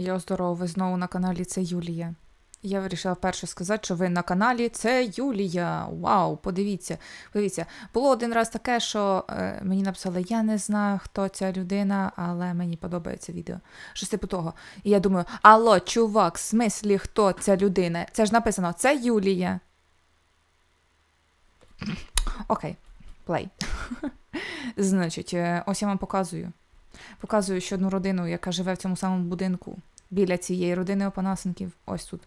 Я здорово, ви знову на каналі це Юлія. Я вирішила перше сказати, що ви на каналі це Юлія. Вау, подивіться. Подивіться, було один раз таке, що е, мені написали, я не знаю, хто ця людина, але мені подобається відео. Щось типу того. І я думаю, алло, чувак, в смислі, хто ця людина? Це ж написано, це Юлія. Окей, плей. Значить, е, ось я вам показую. Показую ще одну родину, яка живе в цьому самому будинку. Біля цієї родини Опанасенків, ось тут.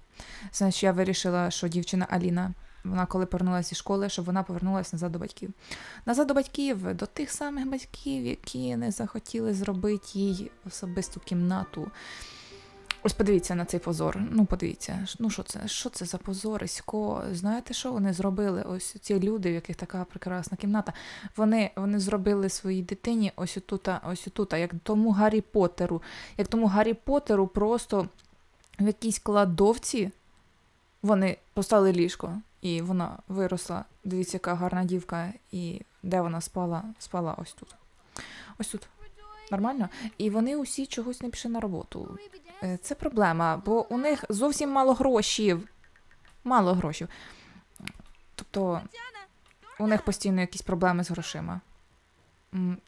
Значить, я вирішила, що дівчина Аліна, вона коли повернулася зі школи, щоб вона повернулася назад до батьків. Назад до батьків, до тих самих батьків, які не захотіли зробити їй особисту кімнату. Ось подивіться на цей позор. Ну, подивіться, ну що це? Що це за позорисько? Знаєте, що вони зробили? Ось ці люди, в яких така прекрасна кімната. Вони, вони зробили своїй дитині ось отута, ось отута, як тому Гаррі Поттеру. Як тому Гаррі Поттеру просто в якійсь кладовці вони поставили ліжко, і вона виросла. Дивіться, яка гарна дівка, і де вона спала? Спала ось тут. Ось тут. Нормально? І вони усі чогось не пішли на роботу. Е, Це проблема, бо у них зовсім мало грошів. Мало грошей. Тобто у них постійно якісь проблеми з грошима.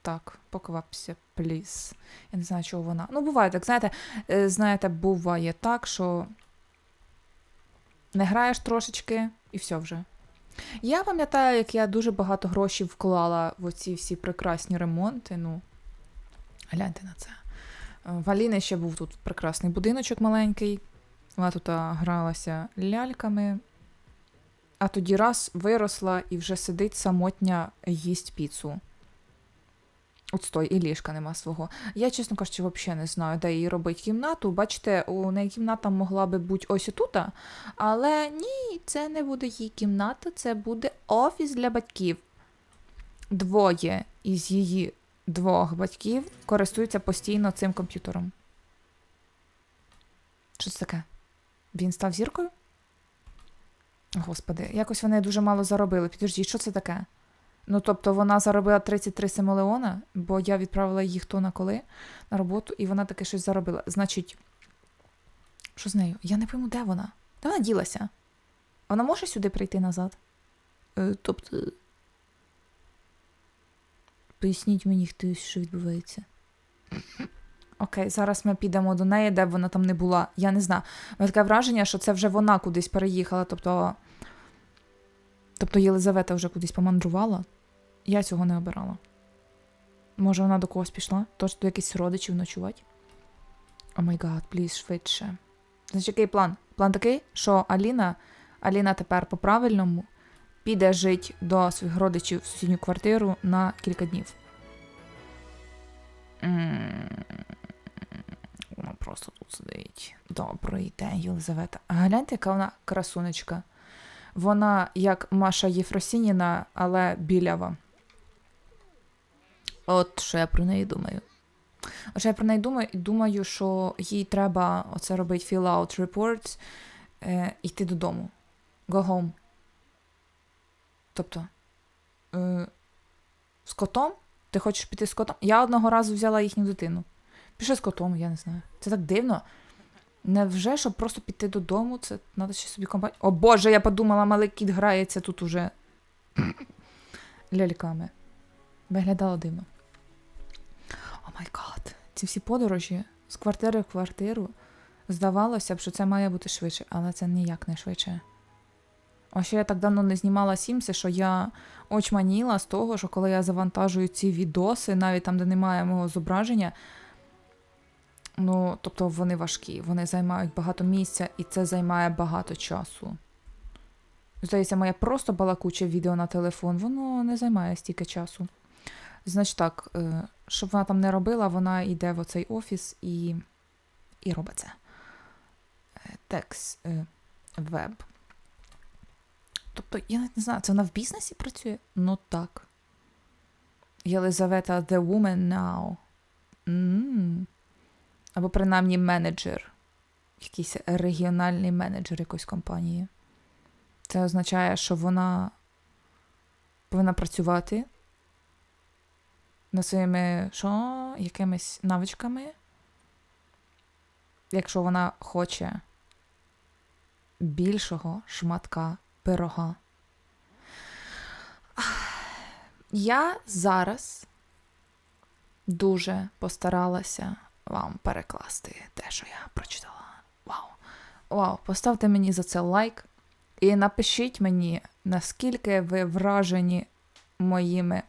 Так, поквапся, пліс. Я не знаю, чого вона. Ну, буває так, знаєте, е, знаєте, буває так, що не граєш трошечки і все вже. Я пам'ятаю, як я дуже багато грошей вклала в оці всі прекрасні ремонти. Ну, гляньте на це. Е, В Аліни ще був тут прекрасний будиночок маленький. Вона тут гралася ляльками. А тоді раз виросла і вже сидить самотня, їсть піцу. От стой, і ліжка нема свого. Я, чесно кажучи, взагалі не знаю, де їй робити кімнату. Бачите, у неї кімната могла би бути ось тут, але ні, це не буде її кімната, це буде офіс для батьків. Двоє із її двох батьків користуються постійно цим комп'ютером. Що це таке? Він став зіркою? Господи, якось вони дуже мало заробили. Підождіть, що це таке? Ну, тобто вона заробила 33 симолеона, бо я відправила її хто на коли на роботу, і вона таке щось заробила. Значить, що з нею? Я не пойму, де вона? Де вона ділася? Вона може сюди прийти назад? Е, тобто. Поясніть мені, хтось, що відбувається. Окей, зараз ми підемо до неї, де б вона там не була. Я не знаю. У мене таке враження, що це вже вона кудись переїхала. Тобто. Тобто Єлизавета вже кудись помандрувала. Я цього не обирала. Може, вона до когось пішла? Тож до якихось родичів ночувати? О май гад, пліз, швидше. Значить, який план? План такий, що Аліна, Аліна тепер по-правильному піде жити до своїх родичів в сусідню квартиру на кілька днів. Вона просто тут сидить. Добрий день, Єлизавета. Гляньте, яка вона красунечка. Вона як Маша Єфросініна, але білява. От що я про неї думаю. От що я про неї думаю, і думаю, що їй треба оце робити fill-out reports, е, йти додому. Go home. Тобто, е, з котом? Ти хочеш піти з котом? Я одного разу взяла їхню дитину. Пішли з котом, я не знаю. Це так дивно. Невже, щоб просто піти додому, це треба ще собі компанію. О Боже, я подумала, малий кіт грається тут уже ляльками. Виглядало дивно. О май гад. Ці всі подорожі з квартири в квартиру. Здавалося б, що це має бути швидше, але це ніяк не швидше. А ще я так давно не знімала Сімси, що я очманіла з того, що коли я завантажую ці відоси, навіть там, де немає мого зображення, ну, тобто вони важкі, вони займають багато місця, і це займає багато часу. Здається, моє просто балакуче відео на телефон, воно не займає стільки часу. Значить так, е, щоб вона там не робила, вона йде в оцей офіс і, і робить це. Е, Текс, е, веб. Тобто, я навіть не знаю, це вона в бізнесі працює? Ну так. Єлизавета The Woman Now. м Або принаймні менеджер. Якийсь регіональний менеджер якоїсь компанії. Це означає, що вона повинна працювати над своїми що, якимись навичками. якщо вона хоче більшого шматка пирога. Я зараз дуже постаралася вам перекласти те, що я прочитала. Вау! Вау! Поставте мені за це лайк і напишіть мені, наскільки ви вражені моїми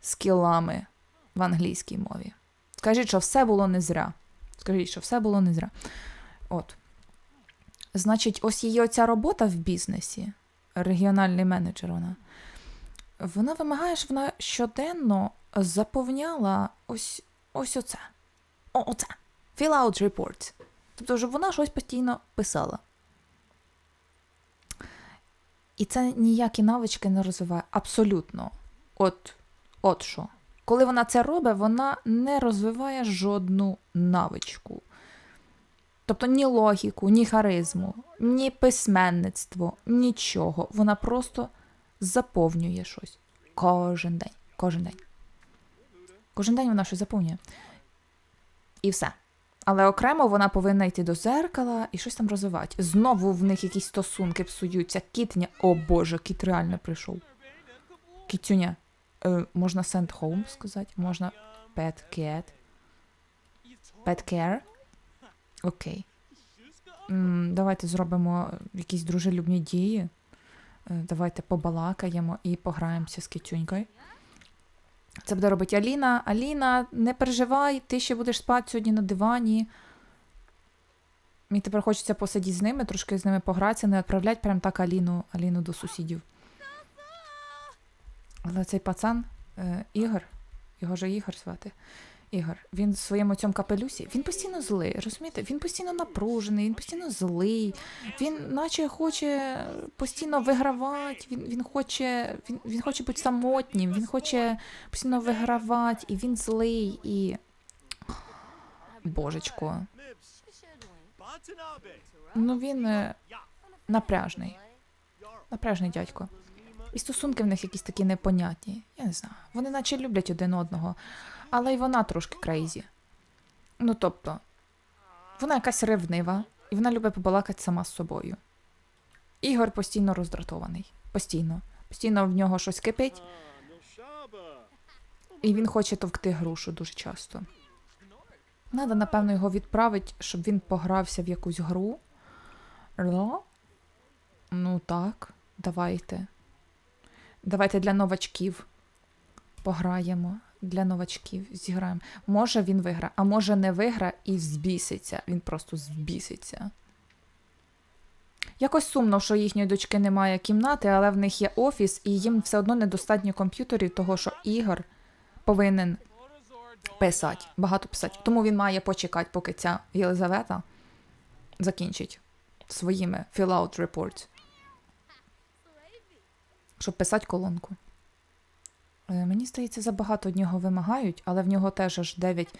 скілами в англійській мові. Скажіть, що все було не зря. Скажіть, що все було не зря. От. Значить, ось її оця робота в бізнесі, регіональний менеджер вона. Вона вимагає, щоб вона щоденно заповняла ось ось оце. О, оце. Fill out reports. Тобто, щоб вона щось постійно писала. І це ніякі навички не розвиває. Абсолютно. От, от що. Коли вона це робить, вона не розвиває жодну навичку. Тобто ні логіку, ні харизму, ні письменництво, нічого. Вона просто заповнює щось. Кожен день. Кожен день. Кожен день вона щось заповнює. І все. Але окремо вона повинна йти до зеркала і щось там розвивати. Знову в них якісь стосунки псуються. Кітня. О Боже, кіт реально прийшов. Кітюня. Е, можна send home сказати, можна pet cat. Pet care. Окей. Давайте зробимо якісь дружелюбні дії. Е, давайте побалакаємо і пограємося з китюнькою. Це буде робити Аліна. Аліна, не переживай, ти ще будеш спати сьогодні на дивані. Мені тепер хочеться посидіти з ними, трошки з ними погратися, не відправляти прям так Аліну, Аліну до сусідів. Але цей пацан, е, Ігор, його же Ігор звати. Ігор, він в своєму цьому капелюсі, він постійно злий, розумієте? Він постійно напружений, він постійно злий, він наче хоче постійно вигравати, він, він, хоче, він, він хоче бути самотнім, він хоче постійно вигравати, і він злий, і. Божечко. Ну він е, напряжний. Напряжний дядько. І стосунки в них якісь такі непонятні. Я не знаю. Вони наче люблять один одного, але й вона трошки крейзі. Ну тобто, вона якась ревнива, і вона любить побалакати сама з собою. Ігор постійно роздратований. Постійно. Постійно в нього щось кипить, і він хоче товкти грушу дуже часто. Надо, напевно, його відправити, щоб він погрався в якусь гру. Ну так, давайте. Давайте для новачків пограємо. Для новачків зіграємо. Може він виграє, а може не виграє і збіситься. Він просто збіситься. Якось сумно, що їхньої дочки немає кімнати, але в них є офіс, і їм все одно недостатньо комп'ютерів, того що Ігор повинен писати, багато писати. Тому він має почекати, поки ця Єлизавета закінчить своїми fill-out reports, щоб писати колонку. Е, Мені здається, забагато від нього вимагають, але в нього теж аж 9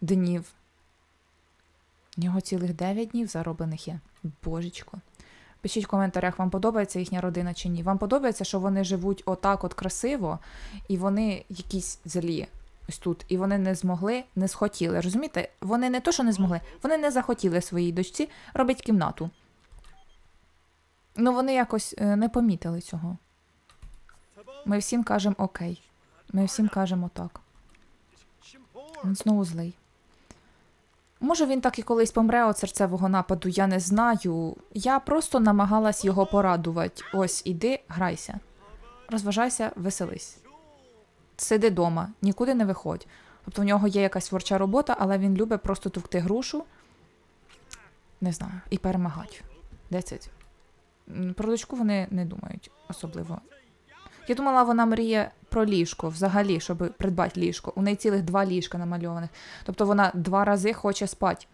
днів. В нього цілих 9 днів зароблених є. Божечко. Пишіть в коментарях, вам подобається їхня родина чи ні. Вам подобається, що вони живуть отак от красиво, і вони якісь злі ось тут. І вони не змогли, не схотіли. Розумієте? Вони не то, що не змогли, вони не захотіли своїй дочці робити кімнату. Ну, вони якось е, не помітили цього. Ми всім кажемо окей. Ми всім кажемо так. Він знову злий. Може, він так і колись помре від серцевого нападу, я не знаю. Я просто намагалась його порадувати. Ось, іди, грайся. Розважайся, веселись. Сиди дома, нікуди не виходь. Тобто в нього є якась творча робота, але він любить просто тувкти грушу. Не знаю, і перемагати. It. Про дочку вони не думають особливо. Я думала, вона мріє про ліжко взагалі, щоб придбати ліжко. У неї цілих два ліжка намальованих. Тобто вона два рази хоче спати.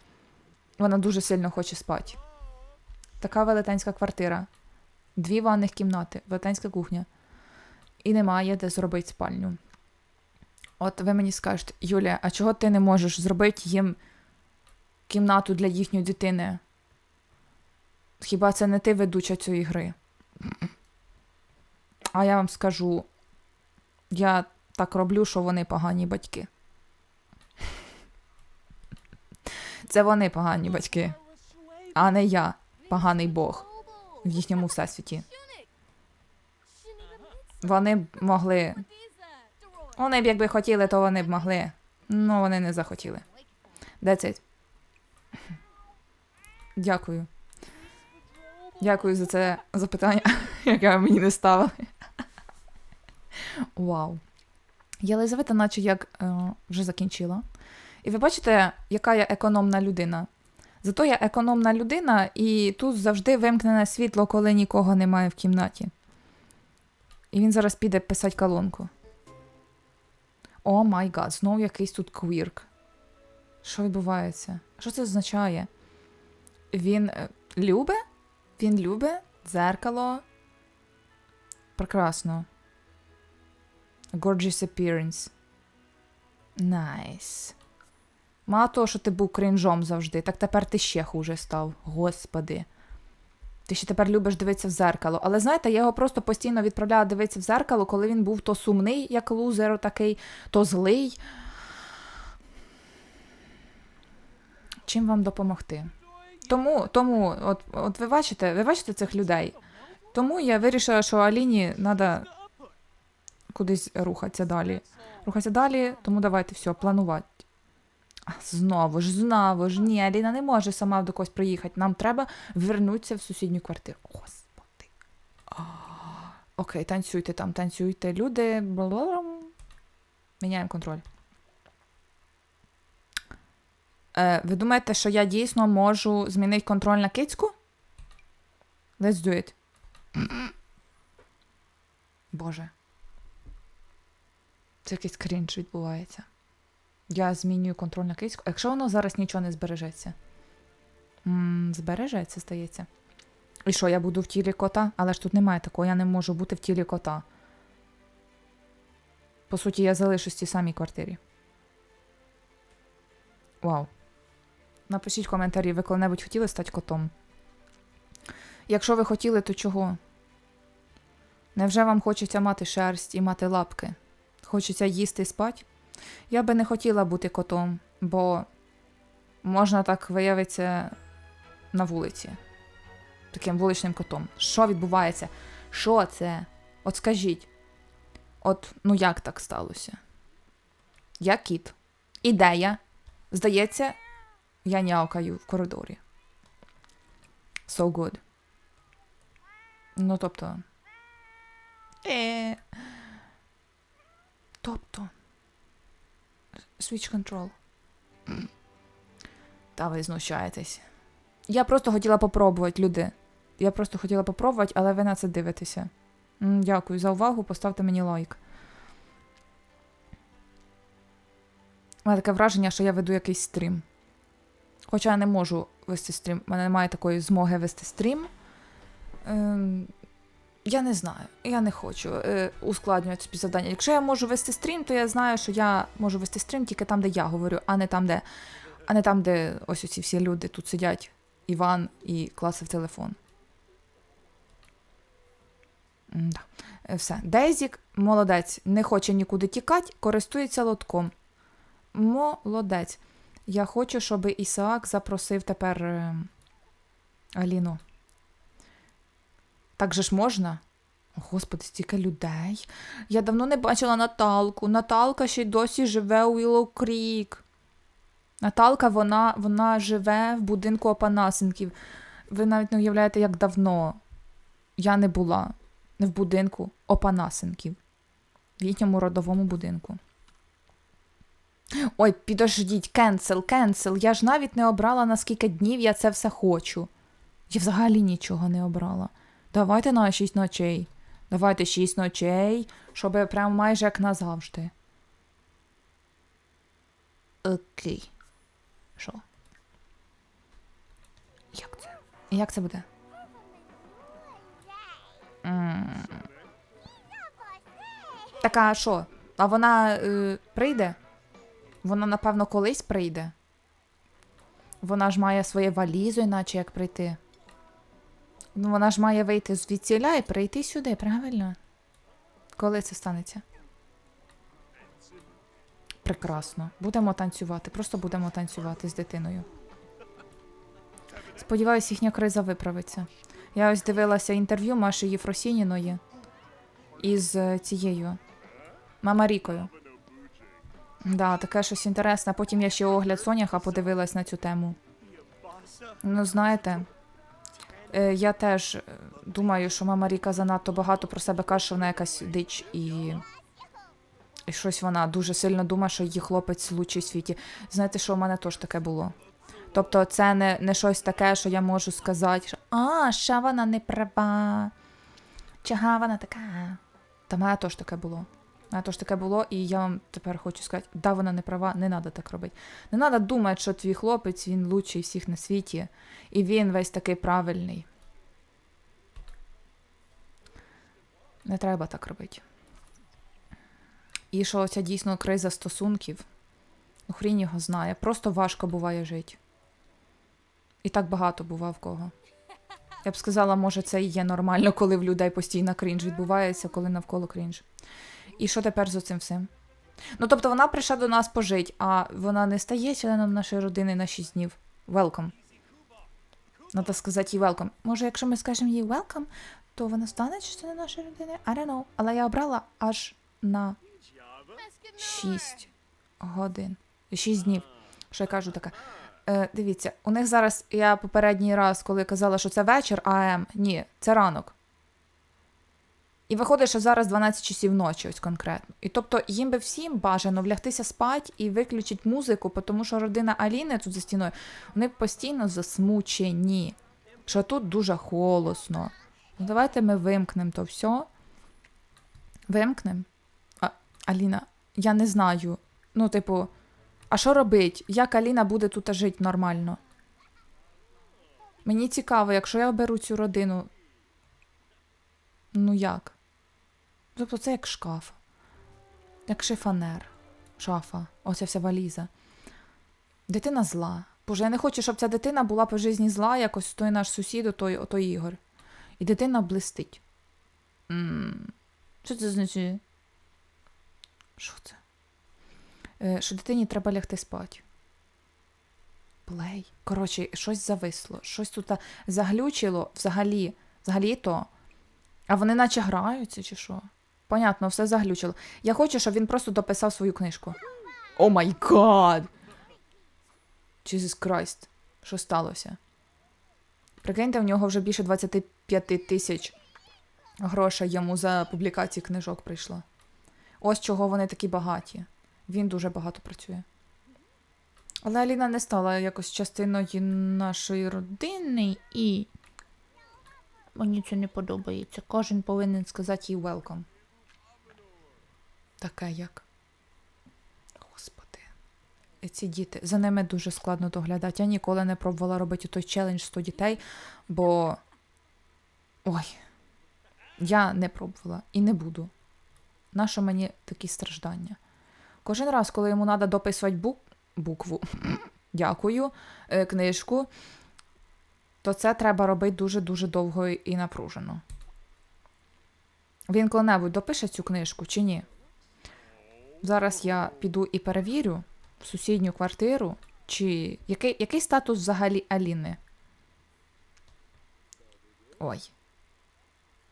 Вона дуже сильно хоче спати. Така велетенська квартира. Дві ванних кімнати, велетенська кухня. І немає де зробити спальню. От ви мені скажете, Юлія, а чого ти не можеш зробити їм кімнату для їхньої дитини? Хіба це не ти ведуча цієї гри? А я вам скажу, я так роблю, що вони погані батьки. Це вони погані батьки, а не я, поганий Бог в їхньому всесвіті. Вони б могли. Вони б якби хотіли, то вони б могли. Ну, вони не захотіли. It. Дякую. Дякую за це запитання, яке мені не ставили. Вау. Єлизавета, наче як е, вже закінчила. І ви бачите, яка я економна людина. Зато я економна людина, і тут завжди вимкнене світло, коли нікого немає в кімнаті. І він зараз піде писати колонку. О май гад, знов якийсь тут квірк. Що відбувається? Що це означає? Він е, любе? Він любе? Дзеркало. Прекрасно. Gorgeous appearance. Найс. Мало того, що ти був крінжом завжди, так тепер ти ще хуже став. Господи. Ти ще тепер любиш дивитися в зеркало. Але знаєте, я його просто постійно відправляла дивитися в зеркало, коли він був то сумний, як лузер, такий, то злий. Чим вам допомогти? Тому, тому, от, от ви бачите, ви бачите цих людей. Тому я вирішила, що Аліні треба кудись рухатися далі. Рухатися далі, тому давайте все, планувати. Знову ж, знову ж, ні, Аліна не може сама до когось приїхати. Нам треба вернутися в сусідню квартиру. Господи. Окей, танцюйте там, танцюйте. Люди. Міняємо контроль. Е, ви думаєте, що я дійсно можу змінити контроль на кицьку? Let's do it. Боже. Це якийсь крінж відбувається. Я змінюю контроль кицьку. Якщо воно зараз нічого не збережеться? м збережеться, здається. І що, я буду в тілі кота? Але ж тут немає такого, я не можу бути в тілі кота. По суті, я залишусь в тій самій квартирі. Вау. Напишіть в коментарі, ви коли-небудь хотіли стати котом? Якщо ви хотіли, то чого? Невже вам хочеться мати шерсть і мати лапки? Хочеться їсти і спати? Я би не хотіла бути котом, бо можна так виявитися на вулиці. Таким вуличним котом. Що відбувається? Що це? От скажіть. От, ну як так сталося? Я кіт. Ідея. Здається, я нявкаю в коридорі. So good. Ну, тобто. Е. Тобто. Switch control. Та ви знущаєтесь. Я просто хотіла попробувати, люди. Я просто хотіла попробувати, але ви на це дивитеся. Дякую за увагу, поставте мені лайк. У мене таке враження, що я веду якийсь стрім. Хоча я не можу вести стрім. У мене немає такої змоги вести стрім. Ем, я не знаю, я не хочу е, ускладнювати собі завдання. Якщо я можу вести стрім, то я знаю, що я можу вести стрім тільки там, де я говорю, а не там, де, а не там, де ось оці всі люди тут сидять, Іван і класи в телефон. Да. Е, Все. Дейзік молодець, не хоче нікуди тікати, користується лотком. Молодець. Я хочу, щоб Ісаак запросив тепер е, Аліну. Так же ж можна? О, Господи, стільки людей. Я давно не бачила Наталку. Наталка ще й досі живе у Willow Creek. Наталка, вона, вона живе в будинку Опанасенків. Ви навіть не уявляєте, як давно я не була в будинку Опанасенків. В їхньому родовому будинку. Ой, підождіть, кенсел, кенсел. Я ж навіть не обрала, на скільки днів я це все хочу. Я взагалі нічого не обрала. Давайте на 6 ночей. Давайте 6 ночей, щоб прям майже як назавжди. Окей. Що? Як це? Як це буде? М. Так, а що? А вона е, прийде? Вона, напевно, колись прийде. Вона ж має своє валізу, іначе як прийти. Ну, вона ж має вийти звідсіля і прийти сюди, правильно? Коли це станеться? Прекрасно. Будемо танцювати. Просто будемо танцювати з дитиною. Сподіваюсь, їхня криза виправиться. Я ось дивилася інтерв'ю Маші Єфросініної із е, цією Мамарікою. Да, таке щось інтересне. Потім я ще огляд Соняха подивилась на цю тему. Ну, знаєте, я теж е, думаю, що мама Ріка занадто багато про себе каже, що вона якась дич і. І щось вона дуже сильно думає, що її хлопець лучший в світі. Знаєте, що у мене теж таке було. Тобто, це не, не щось таке, що я можу сказати, що а, ще вона не права. Чага вона така. Та мене теж таке було. Теж таке було, і я вам тепер хочу сказати, да, вона не права, не треба так робити. Не треба думати, що твій хлопець він лучший всіх на світі, і він весь такий правильний. Не треба так робити. І що ця дійсно криза стосунків, ну хрінь його знає. Просто важко буває жити. І так багато бува в кого. Я б сказала, може, це і є нормально, коли в людей постійно крінж відбувається, коли навколо крінж. І що тепер з цим всім? Ну, тобто вона прийшла до нас пожити, а вона не стає членом нашої родини на 6 днів. Welcome. Надо сказати їй welcome. Може, якщо ми скажемо їй welcome, то вона стане членом нашої родини? I don't know. Але я обрала аж на 6 годин. 6 днів. Що я кажу таке. Е, дивіться, у них зараз, я попередній раз, коли казала, що це вечір, АМ, ні, це ранок. І виходить, що зараз 12 часів ночі, ось конкретно. І тобто їм би всім бажано влягтися спать і виключити музику, тому що родина Аліни тут за стіною, вони постійно засмучені. Що тут дуже голосно. Ну, давайте ми вимкнемо то все. Вимкнемо. Аліна, я не знаю. Ну, типу, а що робить? Як Аліна буде тут жити нормально? Мені цікаво, якщо я оберу цю родину. Ну як? Тобто це як шкаф, як шифонер, шафа, оця вся валіза. Дитина зла. Боже, я не хочу, щоб ця дитина була по житті зла, якось той наш сусід, той, той Ігор. І дитина блистить. Що це значить? Що це? Е, що дитині треба лягти спати. Плей. Коротше, щось зависло, щось тут заглючило взагалі, взагалі то. А вони наче граються, чи що? Понятно, все заглючило. Я хочу, щоб він просто дописав свою книжку. О май гад! Jesus Christ. Що сталося? Прикиньте, в нього вже більше 25 тисяч грошей йому за публікації книжок прийшло. Ось чого вони такі багаті. Він дуже багато працює. Але Аліна не стала якось частиною нашої родини і. Мені це не подобається. Кожен повинен сказати їй welcome. Таке як. Господи. Ці діти. За ними дуже складно доглядати. Я ніколи не пробувала робити той челендж 100 дітей, бо. Ой. Я не пробувала і не буду. Нащо мені такі страждання? Кожен раз, коли йому треба дописувати бук... букву, дякую, е, книжку, то це треба робити дуже-дуже довго і напружено. Він коли-небудь допише цю книжку чи ні? Зараз я піду і перевірю в сусідню квартиру, чи який, який статус взагалі Аліни. Ой.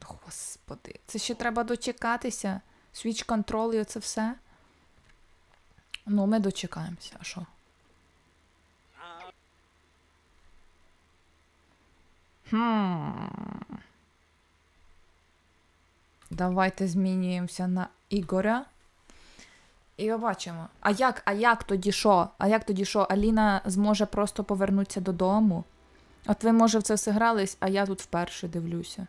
Господи, це ще треба дочекатися. Свіч контрол і оце все. Ну, ми дочекаємося, а що? Хм. Давайте змінюємося на Ігоря. І побачимо. А як, а як тоді що? А як тоді що? Аліна зможе просто повернутися додому? От ви, може, в це все грались, а я тут вперше дивлюся.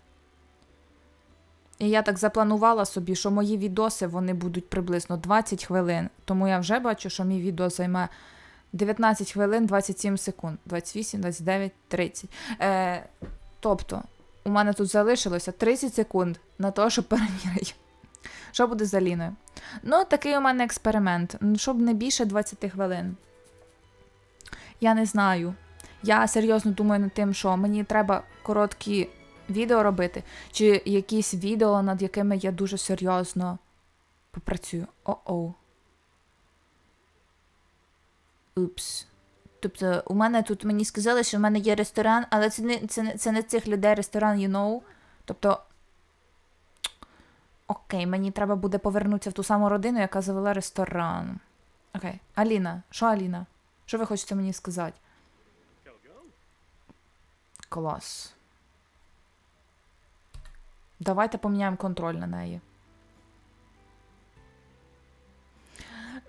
І я так запланувала собі, що мої відоси вони будуть приблизно 20 хвилин. Тому я вже бачу, що мій відео займе 19 хвилин 27 секунд. 28, 29, 30. Е, тобто, у мене тут залишилося 30 секунд на те, щоб перевірити. Що буде з Аліною? Ну, такий у мене експеримент. Ну, Щоб не більше 20 хвилин. Я не знаю. Я серйозно думаю над тим, що мені треба короткі відео робити, чи якісь відео, над якими я дуже серйозно попрацюю. О-оу. Упс. Тобто, у мене тут мені сказали, що в мене є ресторан, але це не, це, це не цих людей ресторан, you know. Тобто. Окей, мені треба буде повернутися в ту саму родину, яка завела ресторан. Окей. Аліна, що Аліна? Що ви хочете мені сказати? Клас. Давайте поміняємо контроль на неї.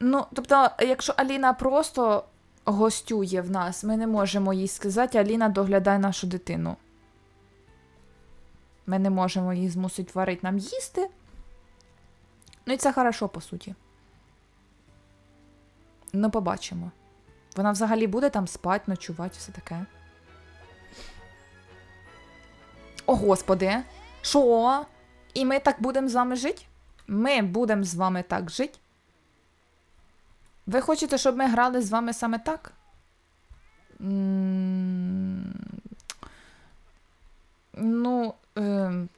Ну, тобто, якщо Аліна просто гостює в нас, ми не можемо їй сказати, Аліна доглядай нашу дитину. Ми не можемо її змусити варити нам їсти. Ну і це хорошо, по суті. Ну, побачимо. Вона взагалі буде там спати, ночувати, все таке. О, господи! Що? І ми так будемо з вами жити? Ми будемо з вами так жити? Ви хочете, щоб ми грали з вами саме так? Ну, ем,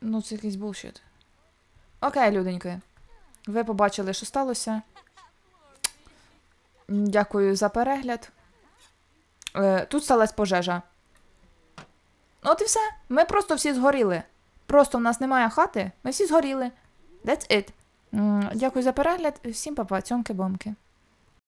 ну, це якийсь булшіт. Окей, люденьки. Ви побачили, що сталося. Дякую за перегляд. Е, тут сталася пожежа. От і все. Ми просто всі згоріли. Просто в нас немає хати, ми всі згоріли. That's it. Дякую за перегляд. Всім папа, цьомки-бомки.